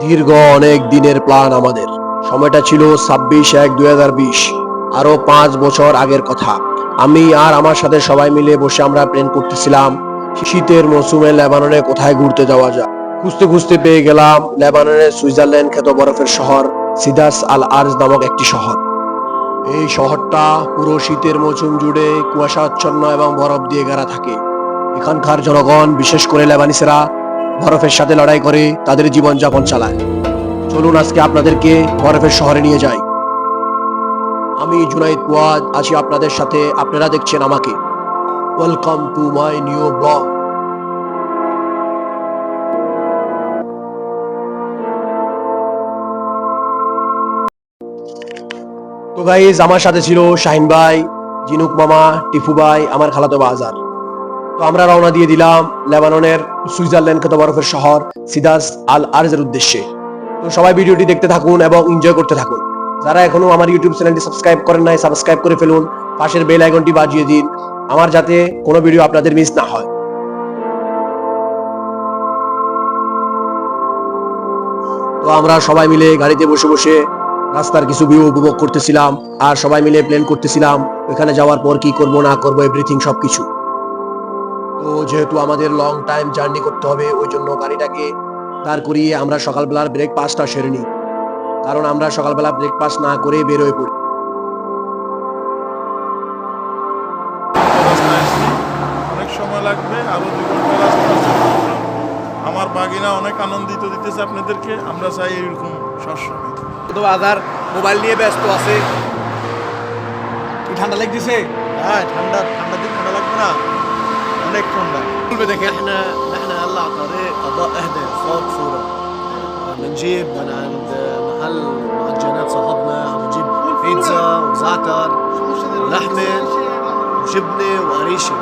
দীর্ঘ অনেক দিনের প্ল্যান আমাদের। সময়টা ছিল ছাব্বিশ এক দুই হাজার বিশ। আরও পাঁচ বছর আগের কথা। আমি আর আমার সাথে সবাই মিলে বসে আমরা প্ল্যান করতেছিলাম, শীতের মৌসুমে লেবাননে কোথায় ঘুরতে যাওয়া যায়। খুঁজতে খুঁজতে পেয়ে গেলাম লেবাননের সুইজারল্যান্ড খ্যাত বরফের শহর সিদাস আল আর্জ নামক একটি শহর। এই শহরটা পুরো শীতের মৌসুম জুড়ে কুয়াশাচ্ছন্ন এবং বরফ দিয়ে ঘেরা থাকে। এখানকার জনগণ, বিশেষ করে লেবানিসেরা বরফের সাথে লড়াই করে তাদের জীবনযাপন চালায়। চলুন আজকে আপনাদেরকে বরফের শহরে নিয়ে যাই। আমি জুনাইদ পুয়াদ আছি আপনাদের সাথে। আপনারা দেখছেন আমাকে। Welcome to my new blog. তো গাইজ আমার সাথে ছিল শাহিন ভাই, জিনুক মামা, টিফু ভাই, আমার খালাতো বাজার তো আমরা রওনা দিয়ে দিলাম লেবাননের সুইজারল্যান্ড খ্যাত বরফের শহর সিদাস আল আরজের উদ্দেশ্যে। তো সবাই ভিডিওটি দেখতে থাকুন এবং এনজয় করতে থাকুন। যারা এখনও আমার ইউটিউব চ্যানেলটি সাবস্ক্রাইব করেন নাই সাবস্ক্রাইব করে ফেলুন, পাশের বেল আইকনটি বাজিয়ে দিন, আমার যাতে কোনো ভিডিও আপনাদের মিস না হয়। তো আমরা সবাই মিলে গাড়িতে বসে বসে রাস্তার কিছু ভিউ উপভোগ করতেছিলাম, আর সবাই মিলে প্ল্যান করতেছিলাম ওখানে যাওয়ার পর কি করব, না করব এভরিথিং সবকিছু। তো যেহেতু আমাদের লং টাইম জার্নি করতে হবে ওই জন্য গাড়িটাকে দাঁড় করিয়ে আমরা সকালবেলার ব্রেকফাস্টটা সেরে নিই। কারণ আমরা সকালবেলা ব্রেকফাস্ট না করে বেরোয় পড়ি। অনেক সময় লাগবে আরও দুই ঘণ্টা রাস্তা আমার বাগিনা অনেক আনন্দিত দিতেছে আপনাদেরকে আমরা চাই এরকম সবসময়। তো বাজার মোবাইল নিয়ে ব্যস্ত আছে। কি ঠান্ডা লাগতেছে? হ্যাঁ ঠান্ডা ঠান্ডা দিন ঠান্ডা লাগবে না। অনেক ঠান্ডা বলবে দেখে احنا نحن هلا على طريق قضاء اهدى فوق فورة بنجيب من عند محل معجنات صاحبنا عم نجيب بيتزا وزعتر ولحمة وجبنة وقريشة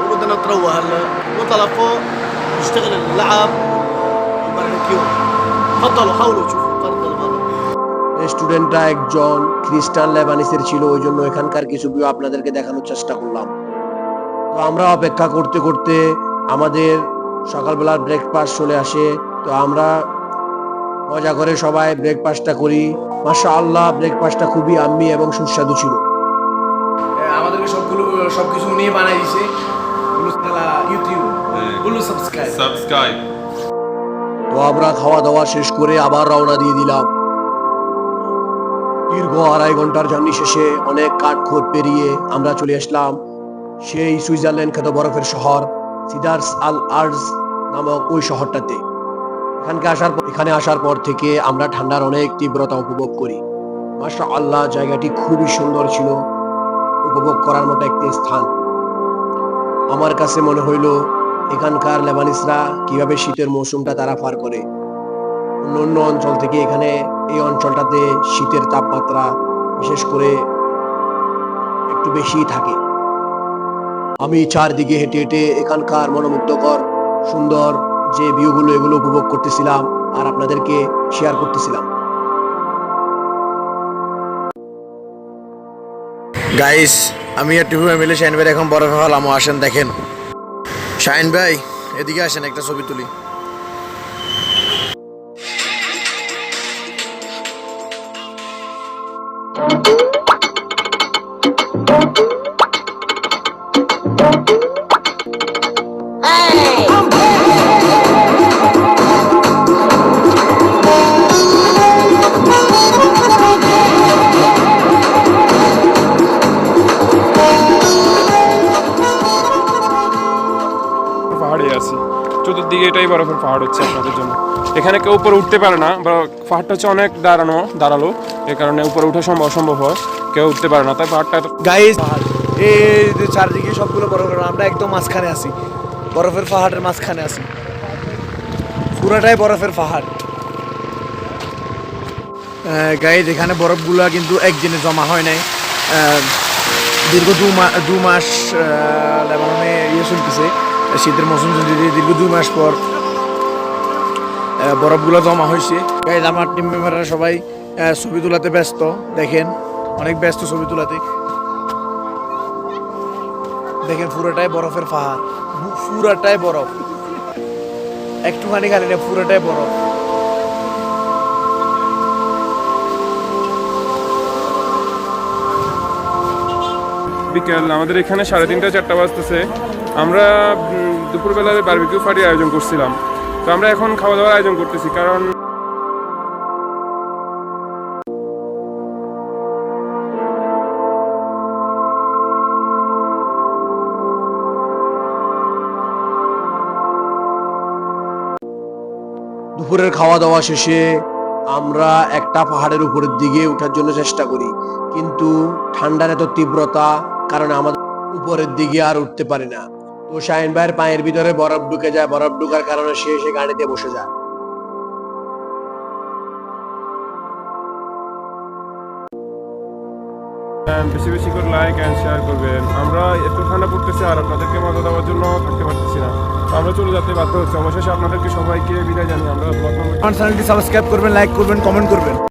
وبدنا نتروى هلا نطلع فوق نشتغل اللعب والباربيكيو تفضلوا حاولوا تشوفوا طرد البر স্টুডেন্টরা একজন খ্রিস্টান লেবানিসের ছিল ওই জন্য এখানকার কিছু ভিউ আপনাদেরকে দেখানোর চেষ্টা করলাম তো আমরা অপেক্ষা করতে করতে আমাদের সকালবেলার ব্রেকফাস্ট চলে আসে। তো আমরা মজা করে সবাই ব্রেকফাস্টটা করি। মাসা আল্লাহ ব্রেকফাস্টটা খুবই আম্মি এবং সুস্বাদু ছিল। আমাদেরকে সবগুলো সবকিছু নিয়ে বানাই দিছে ইউটিউব সাবস্ক্রাইব সাবস্ক্রাইব তো আমরা খাওয়া দাওয়া শেষ করে আবার রওনা দিয়ে দিলাম। দীর্ঘ আড়াই ঘণ্টার জার্নি শেষে অনেক কাঠখোদ পেরিয়ে আমরা চলে আসলাম। সেই সুইজারল্যান্ড খ্যাত বরফের শহর সিদার্স আল আর্জ নামক ওই শহরটাতে। এখানকে আসার পর এখানে আসার পর থেকে আমরা ঠান্ডার অনেক তীব্রতা উপভোগ করি। মাশা আল্লাহ জায়গাটি খুবই সুন্দর ছিল। উপভোগ করার মতো একটি স্থান। আমার কাছে মনে হইল, এখানকার লেবানিসরা কীভাবে শীতের মৌসুমটা তারা পার করে। অন্য অঞ্চল থেকে এখানে এই অঞ্চলটাতে শীতের তাপমাত্রা বিশেষ করে একটু বেশিই থাকে। আমি চারদিকে হেঁটে হেঁটে এখানকার মনোমুগ্ধকর, সুন্দর যে ভিউগুলো এগুলো উপভোগ করতেছিলাম আর আপনাদেরকে শেয়ার করতেছিলাম। গাইস আমি আর টিভি মিলে শাহিন ভাই এখন বরফে ফেলামো আসেন দেখেন। শাহিন ভাই, এদিকে আসেন একটা ছবি তুলি। পাহাড়ে চতুর্দিকে এটাই বরফের পাহাড় হচ্ছে আপনাদের জন্য। এখানে কেউ উপরে উঠতে পারে না, বা পাহাড়টা হচ্ছে অনেক দাঁড়ানো, দাঁড়াল। এই কারণে উপরে উঠা সম্ভব অসম্ভব হয়, কেউ উঠতে পারে না। তাই পাহাড়টা গাইস এই চারদিকে সবগুলো বরফের আমরা একদম মাঝখানে আছি। বরফের পাহাড়ের মাঝখানে আছি। পুরাটাই বরফের পাহাড়। গাইজ এখানে বরফগুলা কিন্তু একদিনে জমা হয় নাই। দীর্ঘ দু মাস লেবাননে ইয়ে চলতেছে। শীতের মৌসুম যদি দীর্ঘ দুই মাস পর বরফগুলো জমা হয়েছে। আমার টিম মেম্বাররা সবাই ছবি তোলাতে ব্যস্ত। দেখেন, অনেক ব্যস্ত ছবি তোলাতে। দেখেন, পুরোটাই বরফের পাহাড়। পুরাটাই বরফ। একটুখানি খালি না, পুরোটাই বরফ। বিকেল, আমাদের এখানে সাড়ে তিনটা, চারটা বাজতেছে। আমরা উম, দুপুরবেলায় বারবিকিউ পার্টির আয়োজন করছিলাম। তো আমরা এখন খাওয়া দাওয়ার আয়োজন করতেছি কারণ দুপুরের খাওয়া দাওয়া শেষে আমরা একটা পাহাড়ের উপরের দিকে ওঠার জন্য চেষ্টা করি কিন্তু ঠান্ডার এত তীব্রতা কারণে আমাদের উপরের দিকে আর উঠতে পারি না। শাহিন ভাইয়ের পায়ের ভিতরে বরফ ঢুকে যায় বরফ ঢুকার কারণে সে এসে গাড়িতে বসে যায়। বেশি বেশি করে লাইক অ্যান্ড শেয়ার করবেন। আমরা এত ঠান্ডা পড়তেছে আর আপনাদেরকে মজা দেওয়ার জন্য থাকতে পারতেছি না। আমরা চলে যেতে বাধ্য হচ্ছে। অবশেষে আপনাদেরকে সবাইকে বিদায় জানি আমরা ব্লগ আমার চ্যানেলটি সাবস্ক্রাইব করবেন লাইক করবেন কমেন্ট করবেন।